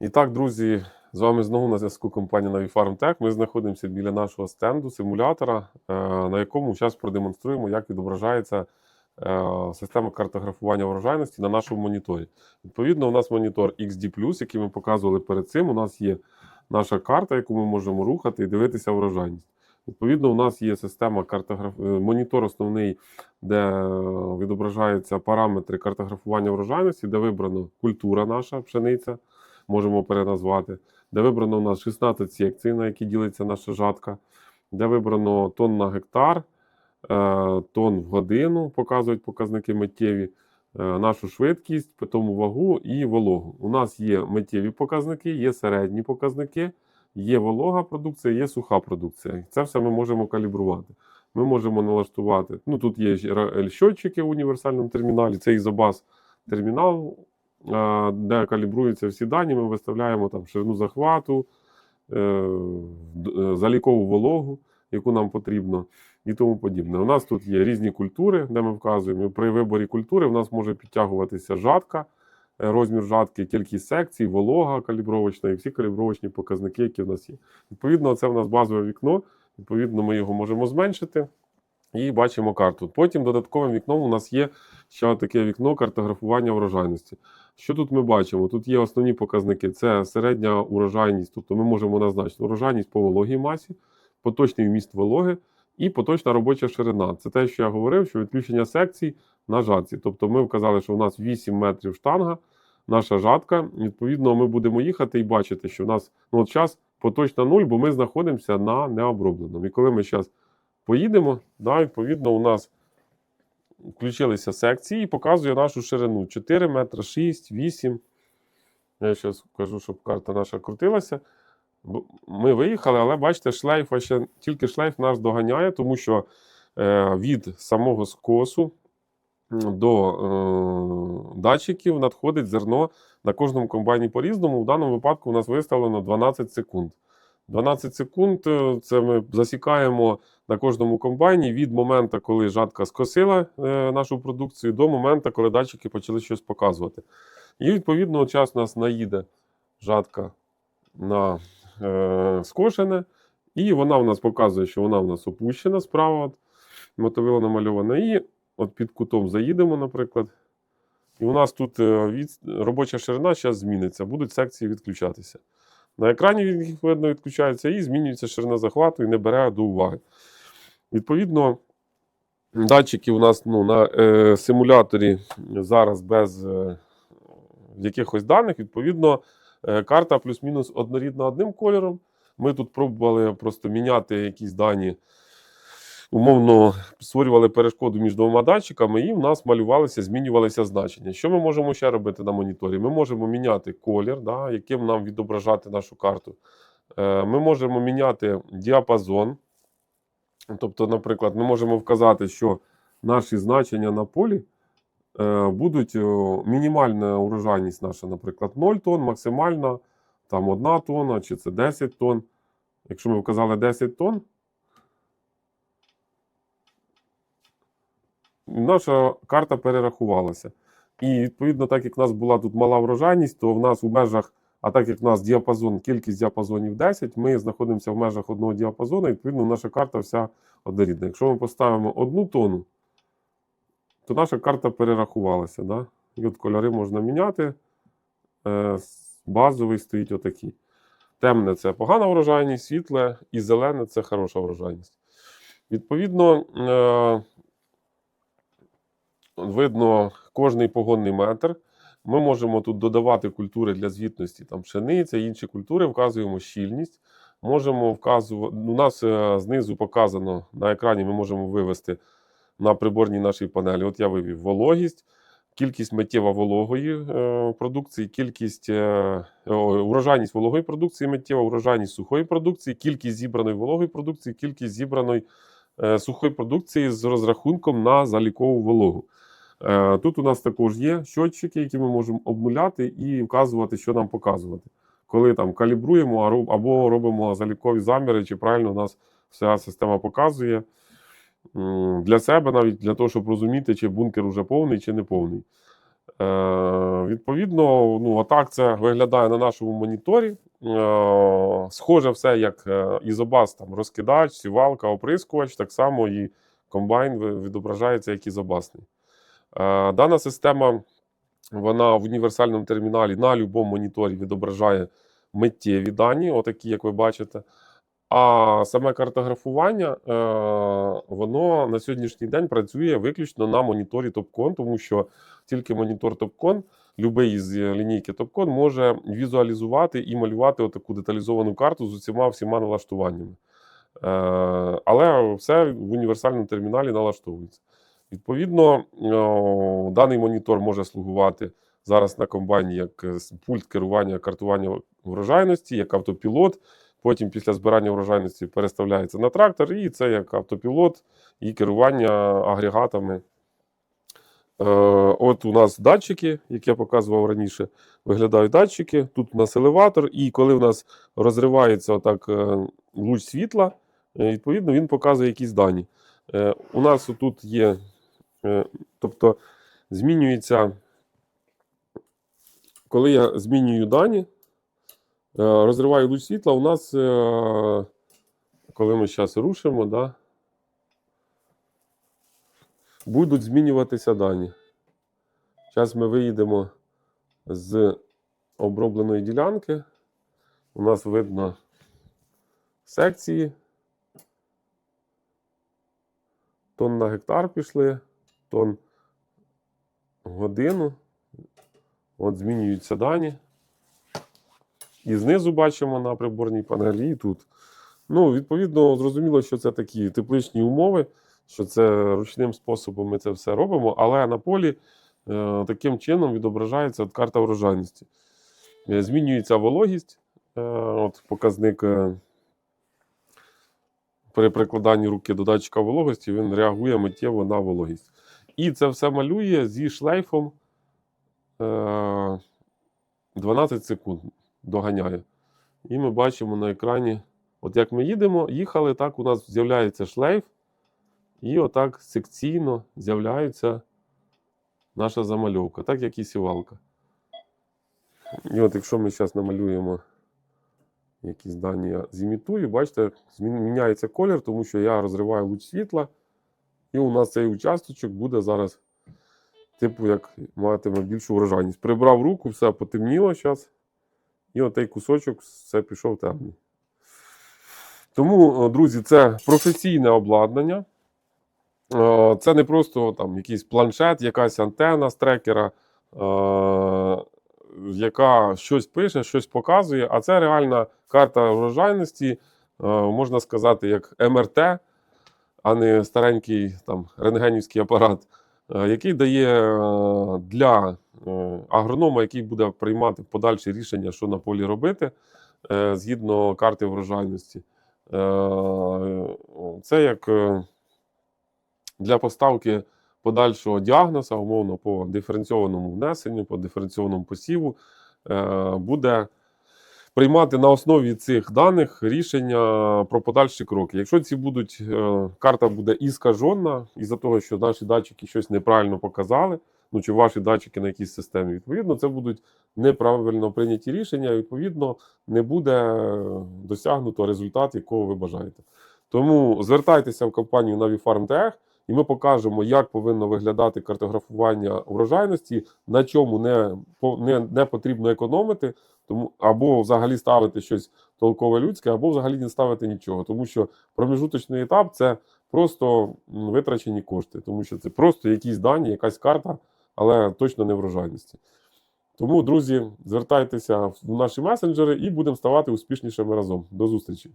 І так, друзі, з вами знову на зв'язку компанія Navifarm Tech. Ми знаходимося біля нашого стенду симулятора, е, на якому зараз продемонструємо, як відображається е, система картографування врожайності на нашому моніторі. Відповідно, у нас монітор XD+, який ми показували перед цим. У нас є наша карта, яку ми можемо рухати і дивитися врожайність. Відповідно, у нас є система картограф... е, монітор основний, де відображаються параметри картографування врожайності, де вибрано культура наша пшениця можемо переназвати, де вибрано у нас 16 секцій, на які ділиться наша жатка, де вибрано тонн на гектар, е, тонн в годину, показують показники миттєві, е, нашу швидкість, тому вагу і вологу. У нас є миттєві показники, є середні показники, є волога продукція, є суха продукція. Це все ми можемо калібрувати. Ми можемо налаштувати. Ну, тут є щотчики в універсальному терміналі, це ізобаз термінал, де калібруються всі дані. Ми виставляємо там ширину захвату, е, е, залікову вологу, яку нам потрібно, і тому подібне. У нас тут є різні культури, де ми вказуємо. При виборі культури в нас може підтягуватися жатка, е, розмір жатки, кількість секцій, волога калібровочна і всі калібровочні показники, які в нас є. Відповідно, це в нас базове вікно. Відповідно, ми його можемо зменшити і бачимо карту. Потім додатковим вікном у нас є ще таке вікно картографування врожайності. Що тут ми бачимо? Тут є основні показники: це середня урожайність, тобто ми можемо назначити урожайність по вологій масі, поточний вміст вологи і поточна робоча ширина. Це те, що я говорив, що відключення секцій на жатці. Тобто ми вказали, що у нас 8 метрів штанга, наша жатка. Відповідно, ми будемо їхати і бачити, що у нас ну, от час поточна нуль, бо ми знаходимося на необробленому. І коли ми зараз поїдемо, да, відповідно, у нас включилися секції і показує нашу ширину 4 метри, 6, 8. Я зараз кажу, щоб карта наша крутилася. Ми виїхали, але бачите, шлейфа ще тільки шлейф нас доганяє, тому що е, від самого скосу до е, датчиків надходить зерно на кожному комбайні по-різному. В даному випадку у нас виставлено 12 секунд. 12 секунд е, це ми засікаємо на кожному комбайні від моменту, коли жатка скосила е, нашу продукцію, до моменту, коли датчики почали щось показувати. І відповідно час у нас наїде жатка на е, скошене, і вона в нас показує, що вона в нас опущена справа. От, мотовило намальована. І от під кутом заїдемо, наприклад. І у нас тут е, від, робоча ширина зараз зміниться, будуть секції відключатися. На екрані він їх відключається і змінюється ширина захвату і не бере до уваги. Відповідно, датчики у нас ну, на е, симуляторі зараз без е, якихось даних, відповідно, е, карта плюс-мінус однорідна одним кольором. Ми тут пробували просто міняти якісь дані. Умовно створювали перешкоду між двома датчиками, і в нас малювалися, змінювалися значення. Що ми можемо ще робити на моніторі? Ми можемо міняти колір, да, яким нам відображати нашу карту. Е, Ми можемо міняти діапазон. Тобто, наприклад, ми можемо вказати, що наші значення на полі е, будуть мінімальна урожайність наша, наприклад, 0 тонн, максимальна там 1 тонна, чи це 10 тонн. Якщо ми вказали 10 тонн, наша карта перерахувалася. І відповідно, так як в нас була тут мала врожайність, то в нас у межах, а так як в нас діапазон, кількість діапазонів 10, ми знаходимося в межах одного діапазону, і відповідно наша карта вся однорідна. Якщо ми поставимо одну тонну, то наша карта перерахувалася. Да? І от кольори можна міняти. Е, Базовий стоїть отакий. Темне це погана врожайність, світле і зелене це хороша врожайність. Відповідно, е, видно кожний погонний метр. Ми можемо тут додавати культури для звітності, там пшениця, інші культури, вказуємо щільність. Можемо вказувати. У нас е, знизу показано на екрані, ми можемо вивести на приборній нашій панелі. От я вивів вологість, кількість миттєво вологої е, продукції, кількість е, урожайність вологої продукції, миттєва, урожайність сухої продукції, кількість зібраної вологої продукції, кількість зібраної сухої продукції з розрахунком на залікову вологу. Е, Тут у нас також є щотчики, які ми можемо обнуляти і вказувати, що нам показувати. Коли там калібруємо або робимо залікові заміри, чи правильно у нас вся система показує. Для себе навіть для того, щоб розуміти, чи бункер вже повний, чи не повний. Е, відповідно, ну, отак це виглядає на нашому моніторі. Е, схоже все, як е, ізобас, там, розкидач, сівалка, оприскувач, так само і комбайн відображається як ізобасний. Е, дана система вона в універсальному терміналі на будь-якому моніторі відображає миттєві дані, отакі, як ви бачите. А саме картографування, е, воно на сьогоднішній день працює виключно на моніторі Topcon, тому що тільки монітор Topcon, будь-який з лінійки Topcon, може візуалізувати і малювати отаку деталізовану карту з усіма всіма налаштуваннями. Е, але все в універсальному терміналі налаштовується. Відповідно, даний монітор може слугувати зараз на комбайні як е, пульт керування картування врожайності, як автопілот. Потім після збирання врожайності переставляється на трактор, і це як автопілот і керування агрегатами. Е, от у нас датчики, як я показував раніше, виглядають датчики. Тут у нас елеватор, і коли у нас розривається отак е, луч світла, відповідно він показує якісь дані. У нас тут є, тобто змінюється, коли я змінюю дані, е, розриваю луч світла, у нас, е, коли ми зараз рушимо, да, будуть змінюватися дані. Зараз ми виїдемо з обробленої ділянки. У нас видно секції. Тон на гектар пішли, тон годину. От змінюються дані. І знизу бачимо на приборній панелі, і тут. Ну, відповідно, зрозуміло, що це такі тепличні умови, що це ручним способом ми це все робимо, але на полі е, таким чином відображається от карта врожайності. Е, змінюється вологість, е, от показник е, при прикладанні руки до датчика вологості, він реагує миттєво на вологість. І це все малює зі шлейфом е, 12 секунд доганяє. І ми бачимо на екрані, от як ми їдемо, їхали, так у нас з'являється шлейф, і отак секційно з'являється наша замальовка, так як і сівалка. І от якщо ми зараз намалюємо якісь дані я зімітую, бачите, міняється колір, тому що я розриваю луч світла, і у нас цей участочок буде зараз, типу, як матиме більшу врожайність. Прибрав руку, все потемніло зараз, і отей кусочок все пішов темний. Тому, друзі, це професійне обладнання. Е, Це не просто там якийсь планшет, якась антена з трекера, е, яка щось пише, щось показує, а це реальна карта врожайності, е, можна сказати, як МРТ, а не старенький там рентгенівський апарат, е, який дає е, для е, агронома, який буде приймати подальші рішення, що на полі робити, згідно карти врожайності. Це як для поставки подальшого діагноза, умовно по диференційованому внесенню, по диференційованому посіву, буде приймати на основі цих даних рішення про подальші кроки. Якщо ці будуть, е, карта буде іскажена, із-за того, що наші датчики щось неправильно показали, ну чи ваші датчики на якійсь системі, відповідно, це будуть неправильно прийняті рішення, відповідно, не буде е, досягнуто результат, якого ви бажаєте. Тому звертайтеся в компанію Navifarm Tech, і ми покажемо, як повинно виглядати картографування врожайності, на чому не, не, не потрібно економити, тому або взагалі ставити щось толкове людське, або взагалі не ставити нічого. Тому що промежуточний етап це просто витрачені кошти, тому що це просто якісь дані, якась карта, але точно не врожайності. Тому, друзі, звертайтеся в наші месенджери і будемо ставати успішнішими разом. До зустрічі!